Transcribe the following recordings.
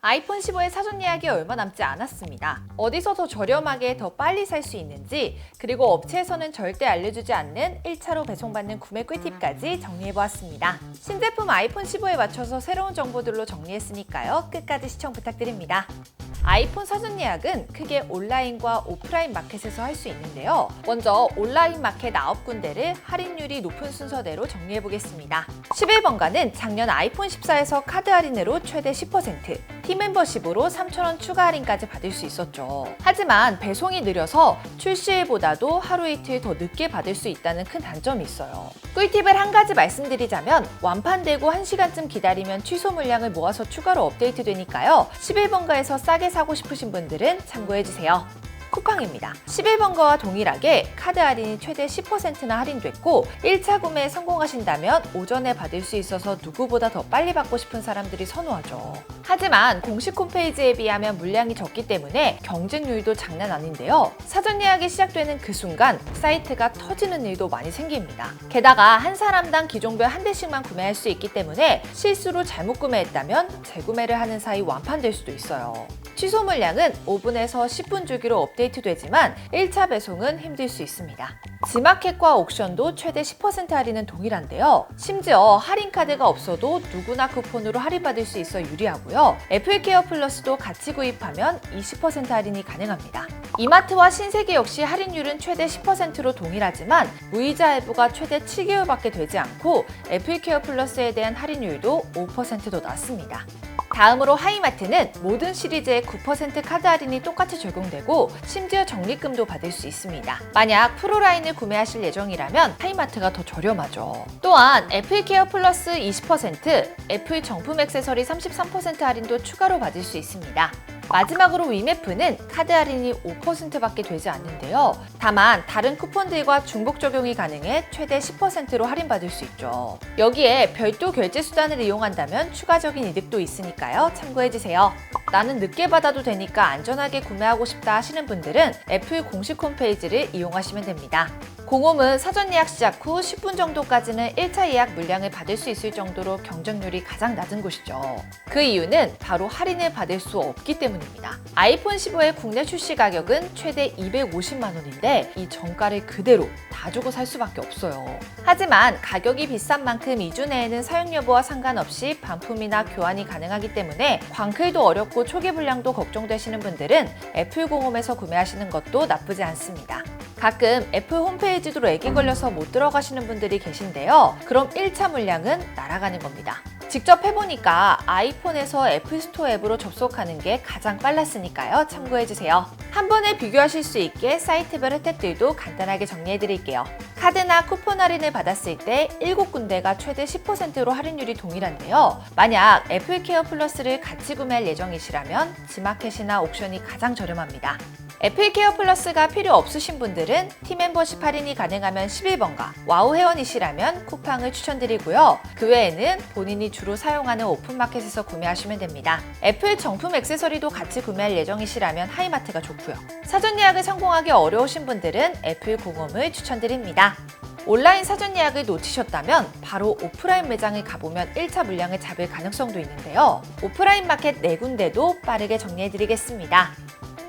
아이폰 15의 사전 예약이 얼마 남지 않았습니다. 어디서 더 저렴하게 더 빨리 살 수 있는지, 그리고 업체에서는 절대 알려주지 않는 1차로 배송받는 구매 꿀팁까지 정리해보았습니다. 신제품 아이폰 15에 맞춰서 새로운 정보들로 정리했으니까요. 끝까지 시청 부탁드립니다. 아이폰 사전 예약은 크게 온라인과 오프라인 마켓에서 할 수 있는데요. 먼저 온라인 마켓 9군데를 할인율이 높은 순서대로 정리해 보겠습니다. 11번가는 작년 아이폰 14에서 카드 할인으로 최대 10%, 팀 멤버십으로 3,000원 추가 할인까지 받을 수 있었죠. 하지만 배송이 느려서 출시일보다도 하루 이틀 더 늦게 받을 수 있다는 큰 단점이 있어요. 꿀팁을 한 가지 말씀드리자면 완판되고 1시간쯤 기다리면 취소 물량을 모아서 추가로 업데이트 되니까요. 11번가에서 싸게 사고 싶으신 분들은 참고해주세요. 쿠팡입니다. 11번가와 동일하게 카드 할인이 최대 10%나 할인됐고 1차 구매에 성공하신다면 오전에 받을 수 있어서 누구보다 더 빨리 받고 싶은 사람들이 선호하죠. 하지만 공식 홈페이지에 비하면 물량이 적기 때문에 경쟁률도 장난 아닌데요. 사전 예약이 시작되는 그 순간 사이트가 터지는 일도 많이 생깁니다. 게다가 한 사람당 기종별 한 대씩만 구매할 수 있기 때문에 실수로 잘못 구매했다면 재구매를 하는 사이 완판될 수도 있어요. 취소 물량은 5분에서 10분 주기로 업데이트 되지만 1차 배송은 힘들 수 있습니다. 지마켓과 옥션도 최대 10% 할인은 동일한데요. 심지어 할인 카드가 없어도 누구나 쿠폰으로 할인받을 수 있어 유리하고요. 애플케어 플러스도 같이 구입하면 20% 할인이 가능합니다. 이마트와 신세계 역시 할인율은 최대 10%로 동일하지만 무이자 할부가 최대 7개월밖에 되지 않고 애플케어 플러스에 대한 할인율도 5%더 낮습니다. 다음으로 하이마트는 모든 시리즈의 9% 카드 할인이 똑같이 적용되고 심지어 적립금도 받을 수 있습니다. 만약 프로라인을 구매하실 예정이라면 하이마트가 더 저렴하죠. 또한 애플 케어 플러스 20%, 애플 정품 액세서리 33% 할인도 추가로 받을 수 있습니다. 마지막으로 위메프는 카드 할인이 5%밖에 되지 않는데요. 다만 다른 쿠폰들과 중복 적용이 가능해 최대 10%로 할인받을 수 있죠. 여기에 별도 결제 수단을 이용한다면 추가적인 이득도 있으니까요. 참고해주세요. 나는 늦게 받아도 되니까 안전하게 구매하고 싶다 하시는 분들은 애플 공식 홈페이지를 이용하시면 됩니다. 공홈은 사전 예약 시작 후 10분 정도까지는 1차 예약 물량을 받을 수 있을 정도로 경쟁률이 가장 낮은 곳이죠. 그 이유는 바로 할인을 받을 수 없기 때문입니다. 아이폰 15의 국내 출시 가격은 최대 250만 원인데 이 정가를 그대로 다 주고 살 수밖에 없어요. 하지만 가격이 비싼 만큼 2주 내에는 사용 여부와 상관없이 반품이나 교환이 가능하기 때문에 광클도 어렵고 초기 불량도 걱정되시는 분들은 애플 공홈에서 구매하시는 것도 나쁘지 않습니다. 가끔 애플 홈페이지도 렉이 걸려서 못 들어가시는 분들이 계신데요. 그럼 1차 물량은 날아가는 겁니다. 직접 해보니까 아이폰에서 애플 스토어 앱으로 접속하는 게 가장 빨랐으니까요. 참고해주세요. 한 번에 비교하실 수 있게 사이트별 혜택들도 간단하게 정리해드릴게요. 카드나 쿠폰 할인을 받았을 때 7군데가 최대 10%로 할인율이 동일한데요. 만약 애플케어 플러스를 같이 구매할 예정이시라면 지마켓이나 옥션이 가장 저렴합니다. 애플케어 플러스가 필요 없으신 분들은 팀 멤버십 할인이 가능하면 11번가, 와우 회원이시라면 쿠팡을 추천드리고요. 그 외에는 본인이 주로 사용하는 오픈마켓에서 구매하시면 됩니다. 애플 정품 액세서리도 같이 구매할 예정이시라면 하이마트가 좋고요. 사전 예약을 성공하기 어려우신 분들은 애플 공홈을 추천드립니다. 온라인 사전 예약을 놓치셨다면 바로 오프라인 매장을 가보면 1차 물량을 잡을 가능성도 있는데요. 오프라인 마켓 4군데도 빠르게 정리해드리겠습니다.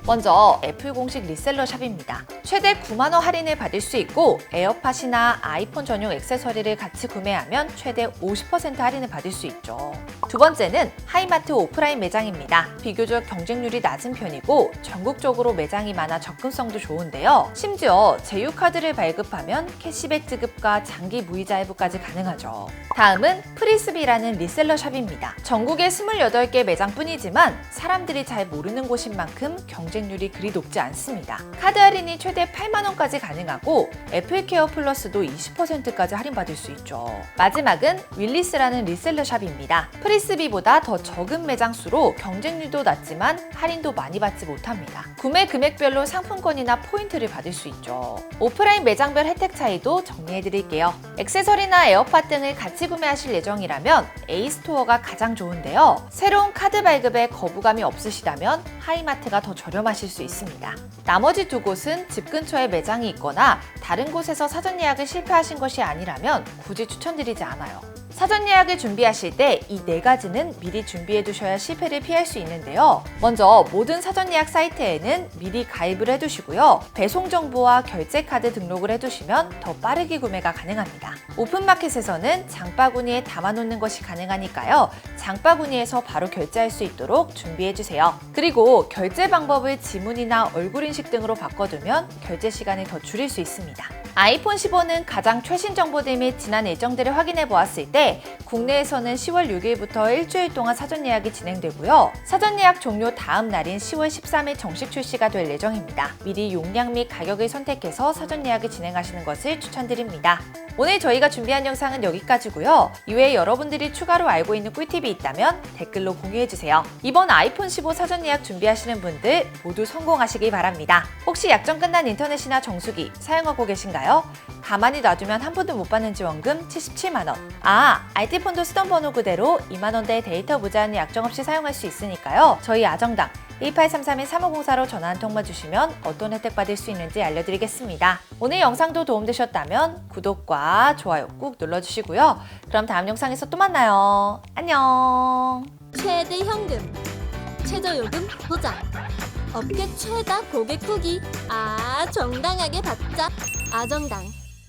먼저 애플 공식 리셀러 샵입니다. 최대 9만 원 할인을 받을 수 있고 에어팟이나 아이폰 전용 액세서리를 같이 구매하면 최대 50% 할인을 받을 수 있죠. 두 번째는 하이마트 오프라인 매장입니다. 비교적 경쟁률이 낮은 편이고 전국적으로 매장이 많아 접근성도 좋은데요. 심지어 제휴카드를 발급하면 캐시백 지급과 장기 무이자 할부까지 가능하죠. 다음은 프리스비라는 리셀러 샵입니다. 전국에 28개 매장뿐이지만 사람들이 잘 모르는 곳인 만큼 경쟁 률이 그리 높지 않습니다. 카드 할인이 최대 8만 원까지 가능하고 애플케어 플러스도 20%까지 할인받을 수 있죠. 마지막은 윌리스라는 리셀러 샵입니다. 프리스비보다 더 적은 매장 수로 경쟁률도 낮지만 할인도 많이 받지 못합니다. 구매 금액별로 상품권이나 포인트를 받을 수 있죠. 오프라인 매장별 혜택 차이도 정리해 드릴게요. 액세서리나 에어팟 등을 같이 구매하실 예정이라면 A 스토어가 가장 좋은데요. 새로운 카드 발급에 거부감이 없으시다면 하이마트가 더 저렴 하실 수 있습니다. 나머지 두 곳은 집 근처에 매장이 있거나 다른 곳에서 사전 예약을 실패하신 것이 아니라면 굳이 추천드리지 않아요. 사전 예약을 준비하실 때 이 네 가지는 미리 준비해 두셔야 실패를 피할 수 있는데요. 먼저 모든 사전 예약 사이트에는 미리 가입을 해 두시고요. 배송 정보와 결제 카드 등록을 해 두시면 더 빠르게 구매가 가능합니다. 오픈마켓에서는 장바구니에 담아 놓는 것이 가능하니까요. 장바구니에서 바로 결제할 수 있도록 준비해 주세요. 그리고 결제 방법을 지문이나 얼굴 인식 등으로 바꿔두면 결제 시간을 더 줄일 수 있습니다. 아이폰 15는 가장 최신 정보들 및 지난 일정들을 확인해 보았을 때 국내에서는 10월 6일부터 일주일 동안 사전 예약이 진행되고요. 사전 예약 종료 다음 날인 10월 13일 정식 출시가 될 예정입니다. 미리 용량 및 가격을 선택해서 사전 예약을 진행하시는 것을 추천드립니다. 오늘 저희가 준비한 영상은 여기까지고요. 이외에 여러분들이 추가로 알고 있는 꿀팁이 있다면 댓글로 공유해주세요. 이번 아이폰 15 사전 예약 준비하시는 분들 모두 성공하시길 바랍니다. 혹시 약정 끝난 인터넷이나 정수기 사용하고 계신가요? 가만히 놔두면 한 푼도 못 받는 지원금 77만원. 아, 알뜰폰도 쓰던 번호 그대로 2만원대 데이터 무제한 약정 없이 사용할 수 있으니까요. 저희 아정당 1833-3504로 전화 한 통만 주시면 어떤 혜택 받을 수 있는지 알려드리겠습니다. 오늘 영상도 도움되셨다면 구독과 좋아요 꾹 눌러주시고요. 그럼 다음 영상에서 또 만나요. 안녕. 최대 현금, 최저 요금 보장, 업계 최다 고객 후기, 아 정당하게 받자, 아정당.